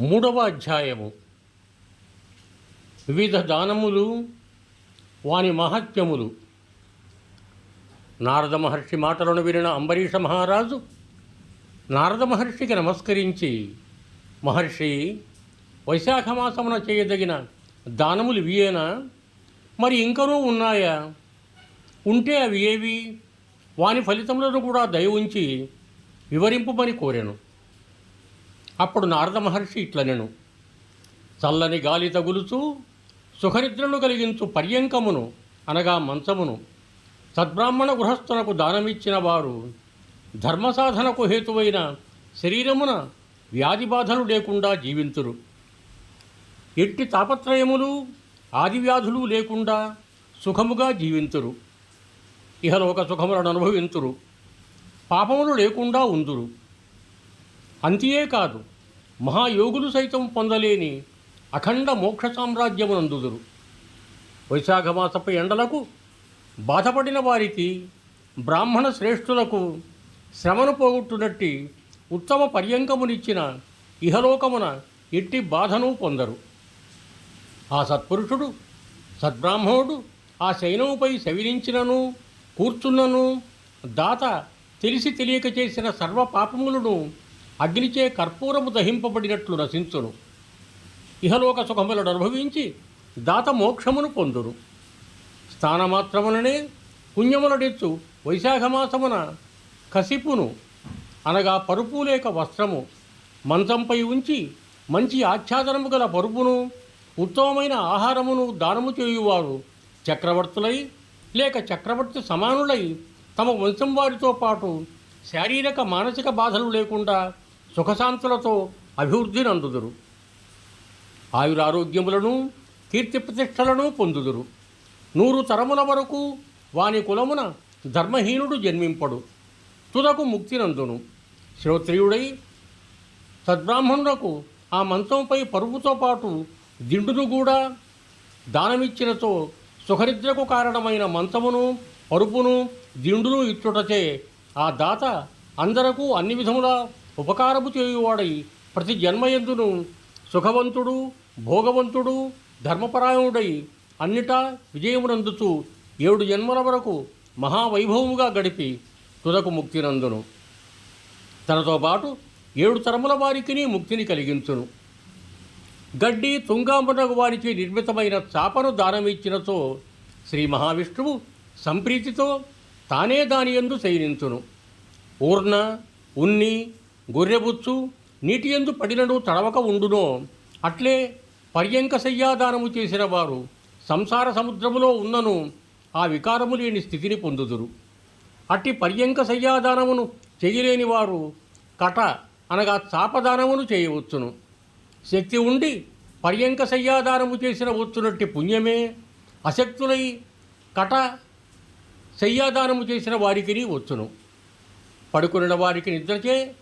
మూడవ అధ్యాయము. వివిధ దానములు వాని మహత్యములు. నారద మహర్షి మాటలను వినిన అంబరీష మహారాజు నారద మహర్షికి నమస్కరించి మహర్షి వైశాఖ మాసమున చేయదగిన దానములు వియేనా మరి ఇంకనూ ఉన్నాయా? ఉంటే అవి ఏవి? వాని ఫలితములను కూడా దయ ఉంచి వివరింపుమని కోరాను. అప్పుడు నారద మహర్షి ఇట్లనెను చల్లని గాలి తగులుతూ సుఖనిద్రను కలిగించు పర్యంకమును అనగా మంచమును సద్బ్రాహ్మణ గృహస్థునకు దానమిచ్చిన వారు ధర్మసాధనకు హేతువైన శరీరమున వ్యాధి బాధలు లేకుండా జీవింతురు. ఎట్టి తాపత్రయములు ఆదివ్యాధులు లేకుండా సుఖముగా జీవింతురు. ఇహలోక సుఖములను అనుభవింతురు. పాపములు లేకుండా ఉందురు. అంతియే కాదు. మహాయోగులు సైతం పొందలేని అఖండ మోక్ష సామ్రాజ్యమునందుదురు. వైశాఖమాసపు ఎండలకు బాధపడిన వారికి బ్రాహ్మణ శ్రేష్ఠులకు శ్రమను పోగొట్టునట్టి ఉత్తమ పర్యంకమునిచ్చిన ఇహలోకమున ఎట్టి బాధను పొందరు. ఆ సత్పురుషుడు సద్బ్రాహ్మణుడు ఆ శయనముపై శవిరించినను కూర్చున్నను దాత తెలిసి తెలియక చేసిన సర్వ పాపములను అగ్నిచే కర్పూరము దహింపబడినట్లు రసించును ఇహలోక సుఖములను అనుభవించి దాత మోక్షమును పొందురు స్థానమాత్రముననే పుణ్యములడెచ్చు వైశాఖమాసమున కసిపును. అనగా పరుపు లేక వస్త్రము మంచంపై ఉంచి మంచి ఆచ్ఛాదనము గల పరుపును ఉత్తమమైన ఆహారమును దానము చేయువారు చక్రవర్తులై లేక చక్రవర్తి సమానులై తమ వంశం వారితో పాటు శారీరక మానసిక బాధలు లేకుండా సుఖశాంతులతో అభివృద్ధి నందుదురు. ఆయురారోగ్యములను కీర్తి ప్రతిష్టలను పొందుదురు. నూరు తరముల వరకు వాని కులమున ధర్మహీనుడు జన్మింపడు. తుదకు ముక్తినందును శ్రోత్రియుడై సద్బ్రాహ్మణులకు ఆ మంచంపై పరుపుతో పాటు దిండును కూడా దానమిచ్చినతో సుఖరిద్రకు కారణమైన మంచమును పరుపును దిండును ఇచ్చుటచే ఆ దాత అందరకు అన్ని విధముల ఉపకారము చేయువాడై ప్రతి జన్మయందును సుఖవంతుడు భోగవంతుడు ధర్మపరాయణుడై అన్నిటా విజయమునందుతూ ఏడు జన్మల వరకు మహావైభవముగా గడిపి తుదకు ముక్తినందును. తనతో పాటు ఏడు తరముల వారికి ముక్తిని కలిగించును. గడ్డి తుంగాంబనగు వారికి నిర్మితమైన చాపను దానమిచ్చినతో శ్రీ మహావిష్ణువు సంప్రీతితో తానే దాని ఎందు శయనించును. ఊర్ణ ఉన్ని గొర్రెబుచ్చు నీటి ఎందు పడినను తడవక ఉండునో అట్లే పర్యంక శయ్యాదానము చేసిన వారు సంసార సముద్రములో ఉన్నను ఆ వికారము లేని స్థితిని పొందుదురు. అట్టి పర్యంక శయ్యాదానమును చేయలేని వారు కట అనగా చాపదానమును చేయవచ్చును. శక్తి ఉండి పర్యంక శయ్యాదానము చేసిన వచ్చునట్టి పుణ్యమే అశక్తులై కట శయ్యాదానము చేసిన వారికి వచ్చును. పడుకున్న వారికి నిద్రచే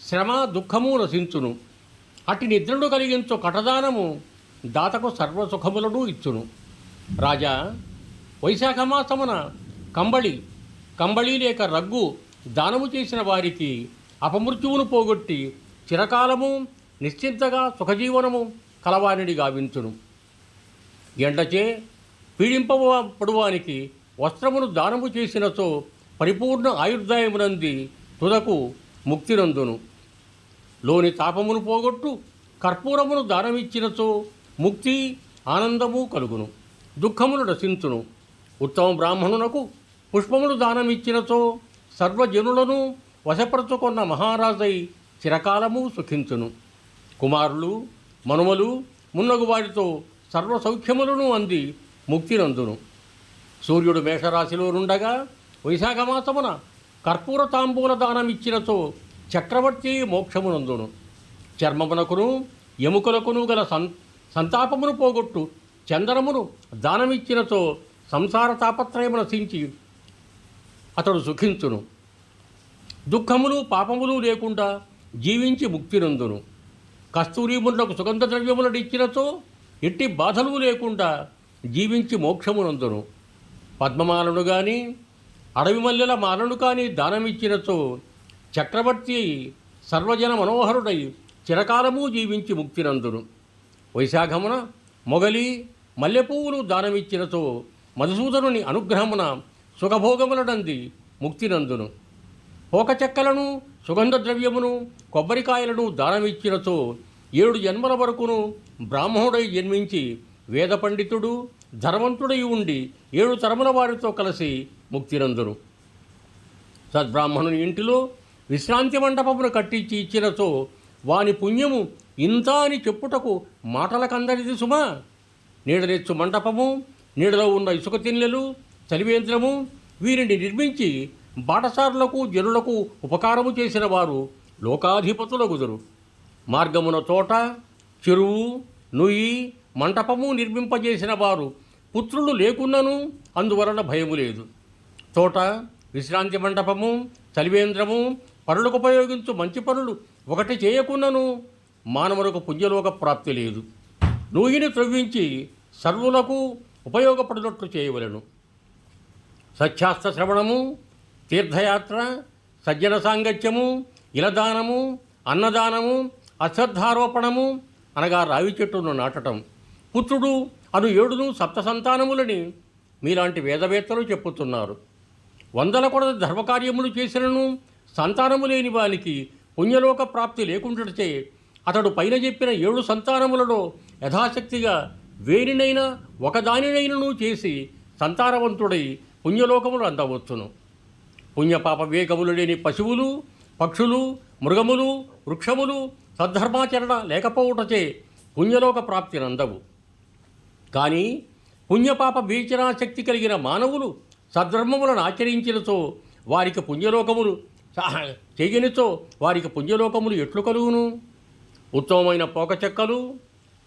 శ్రమ దుఃఖము రసించును. అట్టి నిద్రను కలిగించు కటదానము దాతకు సర్వసుఖములను ఇచ్చును. రాజా వైశాఖ మాసమున కంబళి కంబళి లేక రగ్గు దానము చేసిన వారికి అపమృత్యువును పోగొట్టి చిరకాలము నిశ్చింతగా సుఖజీవనము కలవానిడి గావించును. ఎండచే పీడింపబడువానికి వస్త్రమును దానము చేసినచో పరిపూర్ణ ఆయుర్దాయమునంది తుదకు ముక్తినందును. లోని తాపమును పోగొట్టు కర్పూరమును దానమిచ్చినచో ముక్తి ఆనందము కలుగును దుఃఖమును రసించును ఉత్తమ బ్రాహ్మణునకు పుష్పములు దానమిచ్చినచో సర్వజనులను వశపరచుకున్న మహారాజై చిరకాలము సుఖించును. కుమారులు మనుమలు మున్నగు వారితో సర్వ సౌఖ్యములను అంది ముక్తినందును. సూర్యుడు మేషరాశిలో నుండగా వైశాఖమాసమున కర్పూర తాంబూల దానమిచ్చినచో చక్రవర్తి మోక్షమునందును. చర్మమునకును ఎముకలకును గల సం సంతాపమును పోగొట్టు చందనమును దానమిచ్చినతో సంసార తాపత్రయము సించి అతడు సుఖించును. దుఃఖములు పాపములు లేకుండా జీవించి ముక్తినందును. కస్తూరి సుగంధ ద్రవ్యములను ఇచ్చినతో ఎట్టి బాధలు లేకుండా జీవించి మోక్షమునందును. పద్మమాలను కానీ అడవి మల్లెల మాలను కానీ దానమిచ్చినతో చక్రవర్తి సర్వజన మనోహరుడై చిరకాలము జీవించి ముక్తినందును. వైశాఖమున మొగలి మల్లెపువ్వులు దానమిచ్చినతో మధుసూదనుని అనుగ్రహమున సుఖభోగములనంది ముక్తినందును. పోక చెక్కలను సుగంధ ద్రవ్యమును కొబ్బరికాయలను దానమిచ్చినతో ఏడు జన్మల వరకును బ్రాహ్మణుడై జన్మించి వేద పండితుడు ధర్మంతుడై ఉండి ఏడు తరముల వారితో కలిసి ముక్తినందును. సద్బ్రాహ్మణుని ఇంటిలో విశ్రాంతి మండపమును కట్టించి ఇచ్చినతో వాని పుణ్యము ఇంత అని చెప్పుటకు మాటలకందరిది సుమా. నీడనెచ్చు మండపము నీడలో ఉన్న ఇసుక తిన్నెలు చలివేంద్రము వీరిని నిర్మించి బాటసారులకు జనులకు ఉపకారము చేసిన వారు లోకాధిపతుల లోకాధిపతులగుదురు. మార్గమున తోట చెరువు నుయ్యి మంటపము నిర్మింపజేసిన వారు పుత్రులు లేకున్నను అందువలన భయము లేదు. తోట విశ్రాంతి మండపము చలివేంద్రము పనులకు ఉపయోగించు మంచి పనులు. ఒకటి చేయకున్నను మానవులకు పుణ్యలోక ప్రాప్తి లేదు. నూయిని త్రవ్వించి సర్వులకు ఉపయోగపడినట్లు చేయవలెను. సత్యాస్త్ర శ్రవణము తీర్థయాత్ర సజ్జన సాంగత్యము ఇలదానము అన్నదానము అశ్రద్ధారోపణము అనగా రావి చెట్టును నాటటం. పుత్రుడు అను ఏడును సప్త సంతానములని మీలాంటి వేదవేత్తలు చెప్పుతున్నారు. వందల కొడది ధర్మకార్యములు చేసినను సంతానము లేని వానికి పుణ్యలోక ప్రాప్తి లేకుండాచే అతడు పైన చెప్పిన ఏడు సంతానములలో యథాశక్తిగా వేనినైనా ఒకదానినైనను చేసి సంతానవంతుడై పుణ్యలోకములు అందవచ్చును. పుణ్యపాప వివేకములు లేని పశువులు పక్షులు మృగములు వృక్షములు సద్ధర్మాచరణ లేకపోవుటచే పుణ్యలోక ప్రాప్తి నందవు కానీ పుణ్యపాప వివేచనాశక్తి కలిగిన మానవులు సద్ధర్మములను ఆచరించినతో వారికి పుణ్యలోకములు చేయనితో వారికి పుణ్యలోకములు ఎట్లు కలుగును? ఉత్తమమైన పోక చెక్కలు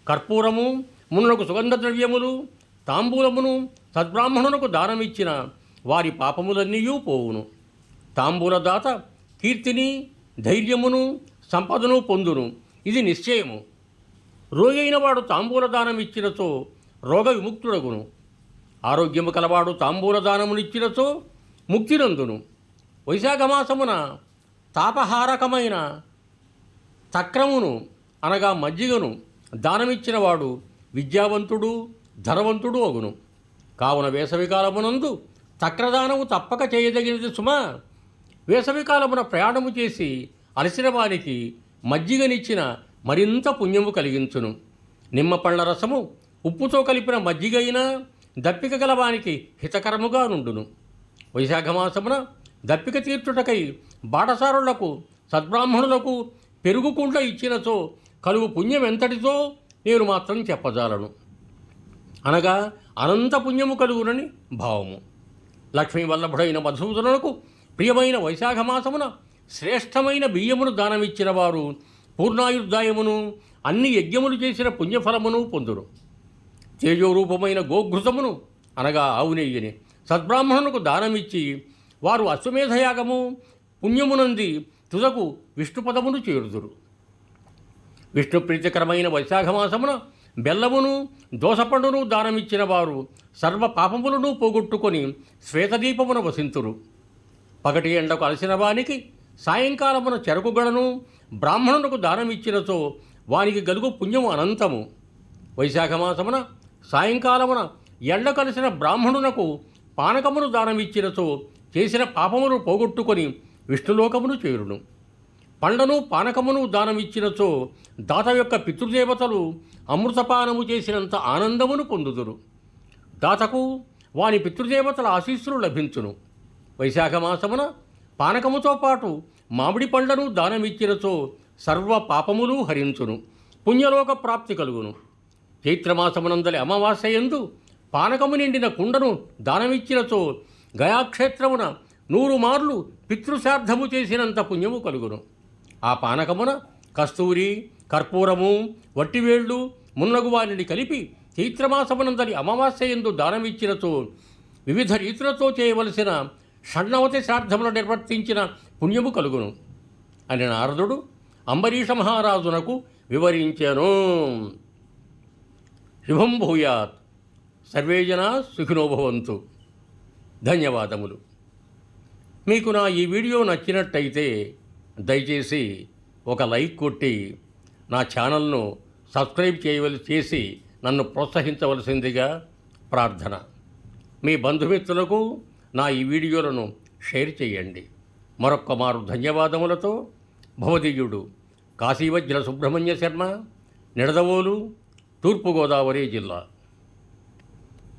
కర్పూరము మున్నకు సుగంధ ద్రవ్యములు తాంబూలమును సద్బ్రాహ్మణులకు దానమిచ్చిన వారి పాపములన్నీ పోవును. తాంబూలదాత కీర్తిని ధైర్యమును సంపదను పొందును. ఇది నిశ్చయము. రోగైన వాడు తాంబూల దానం రోగ విముక్తుడగును. ఆరోగ్యము కలవాడు తాంబూల దానమునిచ్చినతో ముక్తినందును వైశాఖ మాసమున తాపహారకమైన తక్రమును అనగా మజ్జిగను దానమిచ్చినవాడు విద్యావంతుడు ధనవంతుడు అగును. కావున వేసవికాలమునందు తక్రదానము తప్పక చేయదగినది సుమా. వేసవికాలమున ప్రయాణము చేసి అలసిన వారికి మజ్జిగనిచ్చిన మరింత పుణ్యము కలిగించును. నిమ్మ పళ్ళ రసము ఉప్పుతో కలిపిన మజ్జిగైనా దప్పిక గలవానికి హితకరముగా నుండును. వైశాఖ మాసమున దప్పిక తీర్చుటకై బాటసారులకు సద్బ్రాహ్మణులకు పెరుగుకుంట ఇచ్చినచో కలుగు పుణ్యం ఎంతటితో నేను మాత్రం చెప్పజాలను. అనగా అనంత పుణ్యము కలుగునని భావము. లక్ష్మీ వల్లభుడైన మధుసూదనులకు ప్రియమైన వైశాఖ మాసమున శ్రేష్టమైన బియ్యమును దానమిచ్చిన వారు పూర్ణాయుర్దాయమును అన్ని యజ్ఞములు చేసిన పుణ్యఫలమును పొందురు. తేజోరూపమైన గోఘృతమును అనగా ఆవు నెయ్యిని సద్బ్రాహ్మణులకు దానమిచ్చి వారు అశ్వమేధయాగము పుణ్యమునంది తుదకు విష్ణుపదమును చేరుదురు విష్ణు ప్రీతికరమైన వైశాఖమాసమున బెల్లమును దోసపండును దానమిచ్చిన వారు సర్వ పాపములను పోగొట్టుకొని శ్వేతదీపమున వసింతురు. పగటి ఎండకు అలసిన వానికి సాయంకాలమున చెరకుగడను బ్రాహ్మణునకు దానమిచ్చినతో వానికి గలుగు పుణ్యము అనంతము. వైశాఖమాసమున సాయంకాలమున ఎండ కలిసిన బ్రాహ్మణునకు పానకమును దానమిచ్చినతో చేసిన పాపమును పోగొట్టుకొని విష్ణులోకమును చేరును. పండను పానకమును దానమిచ్చినచో దాత యొక్క పితృదేవతలు అమృతపానము చేసినంత ఆనందమును పొందుదురు. దాతకు వాని పితృదేవతల ఆశీస్సులు లభించును. వైశాఖ మాసమున పానకముతో పాటు మామిడి పండ్లను దానమిచ్చినచో సర్వ పాపములు హరించును. పుణ్యలోక ప్రాప్తి కలుగును. చైత్రమాసమునందలి అమావాస్య ఎందు పానకము నిండిన కుండను దానమిచ్చినచో గయాక్షేత్రమున నూరు మార్లు పితృశార్థము చేసినంత పుణ్యము కలుగును. ఆ పానకమున కస్తూరి కర్పూరము వట్టివేళ్ళు మున్నగువానిని కలిపి చైత్రమాసమునందరి అమావాస్య ఎందు దానమిచ్చినతో వివిధ రీతులతో చేయవలసిన షణ్ణవతి శ్రాద్ధములు నిర్వర్తించిన పుణ్యము కలుగును. అని నారదుడు అంబరీష మహారాజునకు వివరించాను. శుభం భూయాత్. సర్వేజన సుఖినోభవంతు భవంతు. ధన్యవాదములు. మీకు నా ఈ వీడియో నచ్చినట్టయితే దయచేసి ఒక లైక్ కొట్టి నా ఛానల్ను సబ్స్క్రైబ్ చేయవలసి చేసి నన్ను ప్రోత్సహించవలసిందిగా ప్రార్థన. మీ బంధుమిత్రులకు నా ఈ వీడియోలను షేర్ చేయండి. మరొక్క మారు ధన్యవాదములతో భవదీయుడు కాశీవజ్ర సుబ్రహ్మణ్య శర్మ నిడదవోలు తూర్పుగోదావరి జిల్లా.